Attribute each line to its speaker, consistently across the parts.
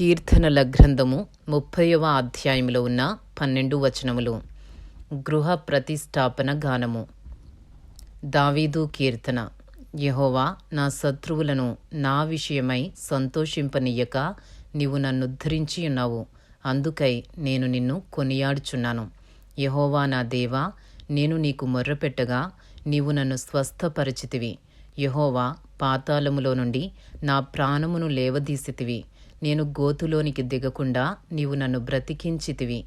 Speaker 1: కీర్తనల గ్రంథము ముప్పైవ అధ్యాయంలో ఉన్న పన్నెండు వచనములు. గృహ ప్రతిష్టాపన గానము. దావీదు కీర్తన. యహోవా నా శత్రువులను నా విషయమై సంతోషింపనీయక నీవు నన్ను ఉద్ధరించి ఉన్నావు. అందుకై నేను నిన్ను కొనియాడుచున్నాను. యహోవా నా దేవా నేను నీకు మొర్రపెట్టగా నీవు నన్ను స్వస్థపరిచితివి. యహోవా పాతాళములో నుండి నా ప్రాణమును లేవదీసితివి. నేను గోతులోనికి దిగకుండా నీవు నన్ను బ్రతికించితివి.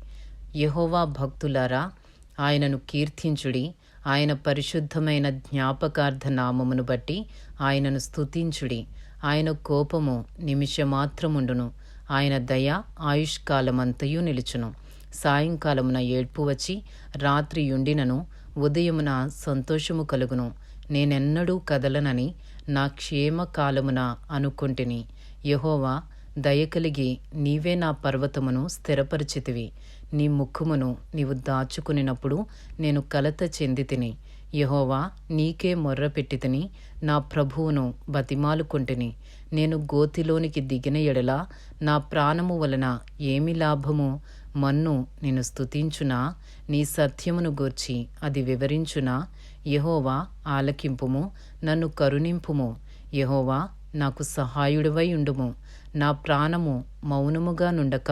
Speaker 1: యహోవా భక్తులారా ఆయనను కీర్తించుడి. ఆయన పరిశుద్ధమైన జ్ఞాపకార్థ నామమును బట్టి ఆయనను స్తుతించుడి. ఆయన కోపము నిమిషమాత్రముండును. ఆయన దయ ఆయుష్కాలమంతయు నిలుచును. సాయంకాలమున ఏడ్పు వచ్చి రాత్రి యుండినను ఉదయమున సంతోషము కలుగును. నేనెన్నడూ కదలనని నా క్షేమ కాలమున అనుకొంటిని. యహోవా దయకలిగి నీవే నా పర్వతమును స్థిరపరిచితివి. నీ ముఖమును నీవు దాచుకునినప్పుడు నేను కలత చెంది తిని యహోవా నీకే మొర్రపెట్టి తిని నా ప్రభువును బతిమాలుకుంటుని. నేను గోతిలోనికి దిగిన ఎడల నా ప్రాణము వలన ఏమి లాభము? మన్ను నేను స్తుతించునా? నీ సత్యమును గూర్చి అది వివరించునా? యహోవా ఆలకింపుము నన్ను కరుణింపుము. యహోవా నాకు సహాయుడివై ఉండుము. నా ప్రాణము మౌనముగా నుండక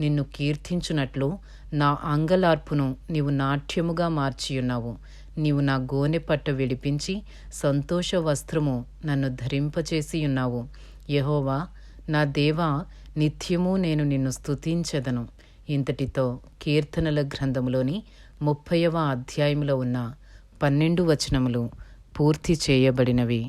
Speaker 1: నిన్ను కీర్తించునట్లు నా అంగలార్పును నీవు నాట్యముగా మార్చియున్నావు. నీవు నా గోనె పట్ట విడిపించి సంతోష వస్త్రము నన్ను ధరింపచేసి ఉన్నావు యహోవా నా దేవా నిత్యము నేను నిన్ను స్తుతించెదను. ఇంతటితో కీర్తనల గ్రంథములోని ముప్పైవ అధ్యాయంలో ఉన్న పన్నెండు వచనములు పూర్తి చేయబడినవి.